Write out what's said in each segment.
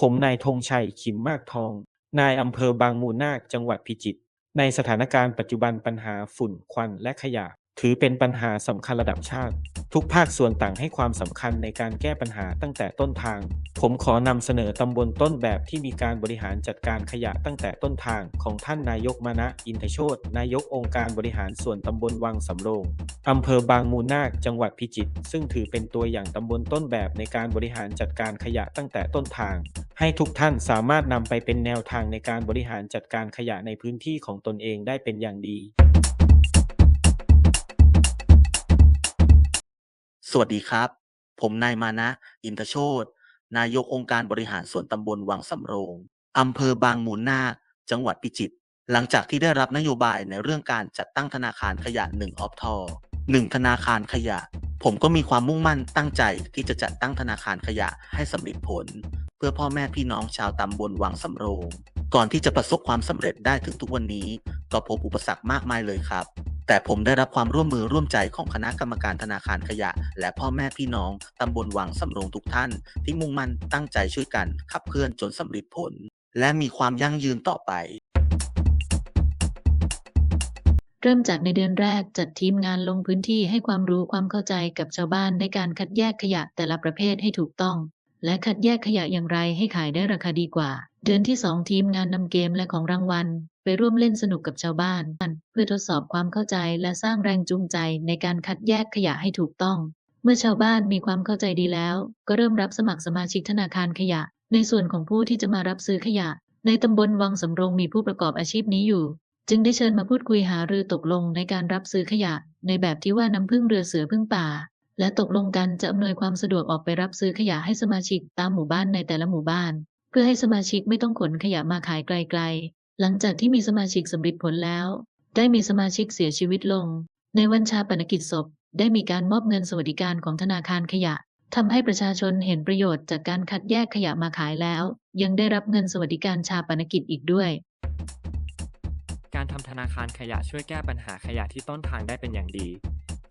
ผมนายธงชัย ขิมมากทอง นายอำเภอบางมูลนาค จังหวัดพิจิตร ในสถานการณ์ปัจจุบันปัญหาฝุ่นควันและขยะ ถือเป็นปัญหาสำคัญระดับชาติ ทุกภาคส่วนต่างให้ความสำคัญในการแก้ปัญหาตั้งแต่ต้นทาง ผมขอนำเสนอตำบลต้นแบบที่มีการบริหารจัดการขยะตั้งแต่ต้นทางของท่านนายกมานะอินทโชตนายกองค์การบริหารส่วนตำบลวังสำโรงอำเภอบางมูลนาค จังหวัดพิจิตรซึ่งถือเป็นตัวอย่างตำบลต้นแบบในการบริหารจัดการขยะตั้งแต่ต้นทาง ให้ทุกท่านสามารถนำไปเป็นแนวทางในการบริหารจัดการขยะในพื้นที่ของตนเองได้เป็นอย่างดี สวัสดีครับ ผมนายมานะ อินทโชตนายกองค์การบริหารส่วนตำบลวังสำโรงอำเภอบางมูลนาคจังหวัดพิจิตรหลังจากที่ได้รับนโยบายในเรื่องการจัดตั้งธนาคารขยะ1ออฟทอ1ธนาคารขยะ ผมก็มีความมุ่งมั่นตั้งใจที่จะจัดตั้งธนาคารขยะให้สำเร็จผล พื่อพ่อแม่พี่น้องชาวตำบลวังสำโรง ก่อนที่จะประสบความสำเร็จได้ถึงทุกวันนี้ ก็พบอุปสรรคมากมายเลยครับ แต่ผมได้รับความร่วมมือร่วมใจของคณะกรรมการธนาคารขยะ และพ่อแม่พี่น้องตำบลวังสำโรงทุกท่าน ที่มุ่งมั่นตั้งใจช่วยกันขับเคลื่อนจนสำเร็จผล และมีความยั่งยืนต่อไปเริ่มจากในเดือนแรกจัดทีมงานลงพื้นที่ให้ความรู้ความเข้าใจกับชาวบ้านในการคัดแยกขยะแต่ละประเภทให้ถูกต้อง และคัดแยกขยะอย่างไรให้ขายได้ราคาดีกว่า เดือนที่ 2 ทีมงานนำเกมและของรางวัล ไปร่วมเล่นสนุกกับชาวบ้าน เพื่อทดสอบความเข้าใจและสร้างแรงจูงใจในการคัดแยกขยะให้ถูกต้อง เมื่อชาวบ้านมีความเข้าใจดีแล้ว ก็เริ่มรับสมัครสมาชิกธนาคารขยะ ในส่วนของผู้ที่จะมารับซื้อขยะ ในตำบลวังสำโรงมีผู้ประกอบอาชีพนี้อยู่ จึงได้เชิญมาพูดคุยหารือตกลงในการรับซื้อขยะ ในแบบที่ว่าน้ำพึ่งเรือเสือพึ่งป่า และตกลงกันจะอำนวยความสะดวกออกไปรับซื้อขยะให้สมาชิกตามหมู่บ้านในแต่ละหมู่บ้าน เพื่อให้สมาชิกไม่ต้องขนขยะมาขายไกลๆ หลังจากที่มีสมาชิกสำเร็จผลแล้ว ได้มีสมาชิกเสียชีวิตลง ในวันชาปนกิจศพ ได้มีการมอบเงินสวัสดิการของธนาคารขยะทำให้ประชาชนเห็นประโยชน์จากการคัดแยกขยะมาขายแล้ว ยังได้รับเงินสวัสดิการชาปนกิจอีกด้วย การทำธนาคารขยะช่วยแก้ปัญหาขยะที่ต้นทางได้เป็นอย่างดี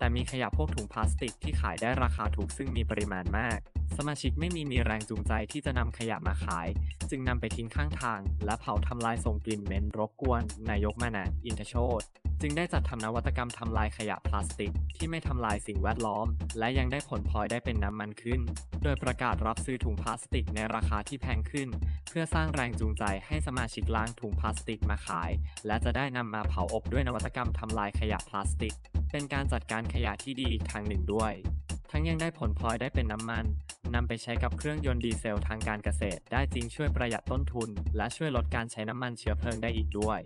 แต่มีขยะพวกถุงพลาสติกที่ขายได้ราคาถูกซึ่งมีปริมาณมาก สมาชิกไม่มีมีแรงจูงใจที่จะนำขยะมาขาย จึงนำไปทิ้งข้างทาง และเผาทำลายส่งกลิ่นเหม็นรบกวนนายกมานะอินทโชต จึงได้จัดทำนวัตกรรมทำลายขยะพลาสติก ที่ไม่ทำลายสิ่งแวดล้อม และยังได้ผลพลอยได้เป็นน้ำมันขึ้น โดยประกาศรับซื้อถุงพลาสติกในราคาที่แพงขึ้น เพื่อสร้างแรงจูงใจให้สมาชิกล้างถุงพลาสติกมาขาย และจะได้นำมาเผาอบด้วยนวัตกรรมทำลายขยะพลาสติก เป็นการจัดการขยะที่ดีอีกทางหนึ่งด้วย ทั้งยังได้ผลพลอยได้เป็นน้ำมันนำไปใช้กับเครื่องยนต์ดีเซลทางการเกษตร ได้จริงช่วยประหยัดต้นทุน และช่วยลดการใช้น้ำมันเชื้อเพลิงได้อีกด้วย